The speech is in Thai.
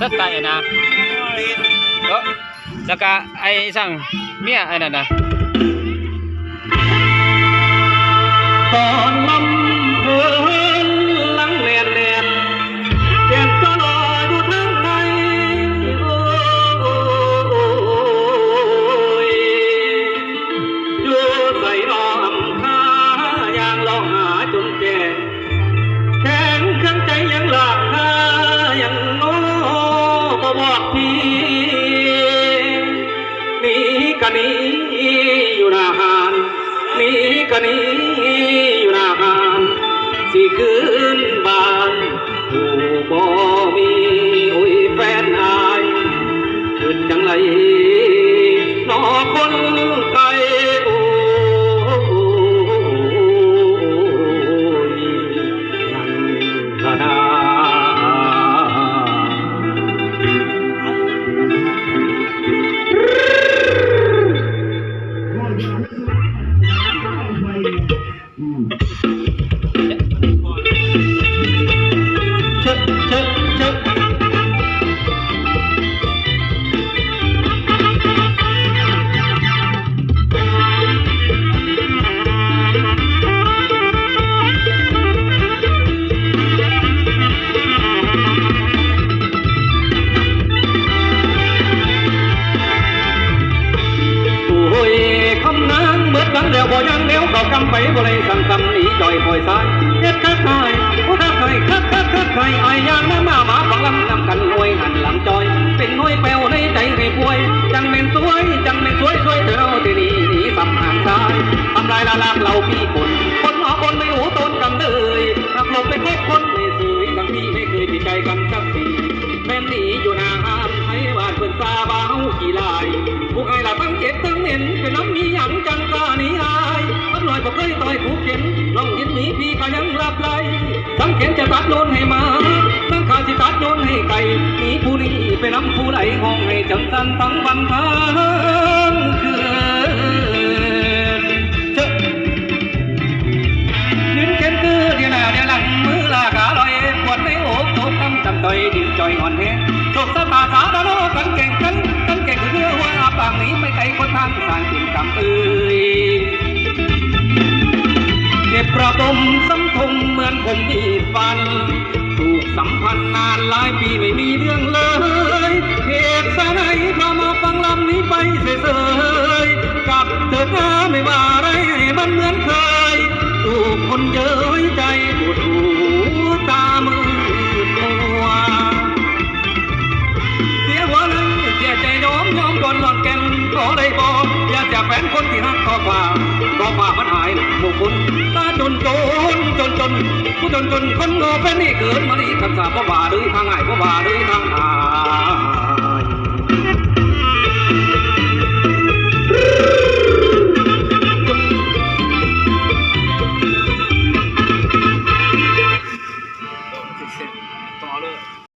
สไตล์นะเออแนี้อยู่นาหานนีกันนี้อยู่นาหานสิคืนบ้านผู้บ่ เดดังแล้วบ่ยังแล้วก็กำไปบ่เลยสั่งสำหนีจอยคอยสายเฮ็ดคักคายโอ้คักคายคักคักคักคายอายางน้ำมาหมาฟังลำนำกันหน่วยหันหลังจอย เป็นหน่วยแปวในใจให้ป่วย จังเป็นสวย จังเป็นสวยสวยเธอที่นี่หนีสัมหันซ้ายทำลายละลากเราพี่คนคนหอคนไม่หูต้นกันเลยหักหลบไปพบคนไม่สวยทั้งที่ไม่เคยติดใจกันสักทีแม่นหนีอยู่หน้าห้ามให้วาดเปินซาบ้ากี่ลายผู้ไอ้ละตั้งเจ็บตั้งเหม็นเป็นน้ำ มีพี่ก็ยังรับไหลสังเข็นจะตัดโดนให้มาสังขาสิตัดโดนให้ไก่มีผู้นี้ไปน้ำผู้ไหลห้องให้จังสันทั้งวันทาายปีไม่มีเรื่องเลยเหตุสไหนพามาฟังลำนี้ไปเสยๆกับเธอหน้าไม่ว่าอะไรให้มันเหมือนเคยถูกคนเย้ยใจปวดหูตามือมัวเสียหัวเลยเสียใจยอมยอมก่อนหลอนแก่นขอได้บอกอย่าจะแฟนคนที่รักก็ฝ่าก็ฝ่ามันหายหมู่คุณตาจนจนจนจน ผู้จนจนคนโง่แฟนนี่เกิดมานี่คำสาบ่ว่าหรือทางง่ายบ่ว่าหรือทางหา